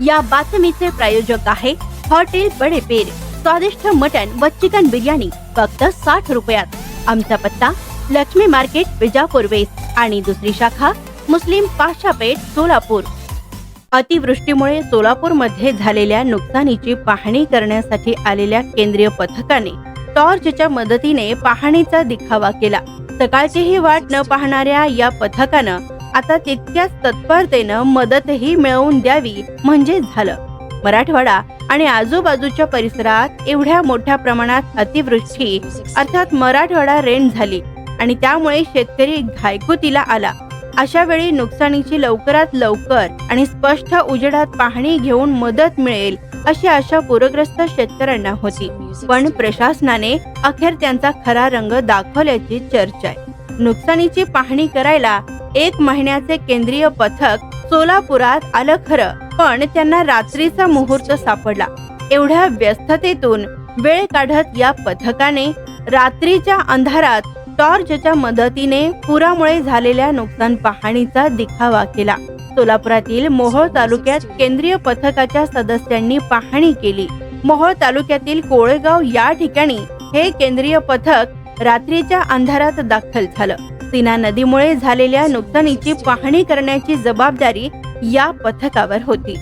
या बातमीचे प्रायोजक आहे हॉटेल बडे पेर. स्वादिष्ट मटन व चिकन बिर्याणी फक्त साठ रुपयात. आमचा पत्ता लक्ष्मी मार्केट विजापूर वेस्ट आणि दुसरी शाखा मुस्लिम पाशापेठ सोलापूर. अतिवृष्टीमुळे सोलापूरमध्ये झालेल्या नुकसानीची पाहणी करण्यासाठी आलेल्या केंद्रीय पथकाने टॉर्चच्या मदतीने पाहणीचा दिखावा केला. सकाळचीही वाट न पाहणाऱ्या या पथकानं आता तितक्याच तत्परतेनं मदतही मिळवून द्यावी म्हणजे झालं. मराठवाडा आणि आजूबाजूच्या परिसरात एवढ्या मोठ्या प्रमाणात अतिवृष्टी अर्थात मराठवाडा रेन झाली आणि त्यामुळे शेतकरी घायकुतीला आला. अशा वेळी नुकसानीची लवकरात लवकर आणि स्पष्ट उजेडात पाहणी घेऊन मदत मिळेल अशी आशा पूरग्रस्त शेतकऱ्यांना होती. पण प्रशासनाने अखेर त्यांचा खरा रंग दाखवल्याची चर्चा आहे. नुकसानीची पाहणी करायला एक महिन्याचे केंद्रीय पथक सोलापुरात आलं खरं पण त्यांना रात्रीचा मुहूर्त सापडला. एवढ्या व्यस्ततेतून वेळ काढत या पथकाने रात्रीच्या अंधारात टॉर्चच्या मदतीने पुरामुळे झालेल्या नुकसान पाहणीचा दिखावा केला. सोलापुरातील मोहोळ तालुक्यात केंद्रीय पथकाच्या सदस्यांनी पाहणी केली. मोहोळ तालुक्यातील कोळेगाव या ठिकाणी हे केंद्रीय पथक रात्रीच्या अंधारात दाखल झालं. सिना नदीमुळे झालेल्या नुकसानीची पाहणी करण्याची जबाबदारी या पथकावर होती.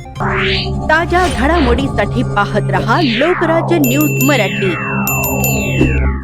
ताज्या घडामोडीसाठी पाहत रहा लोकराज्य न्यूज मराठी.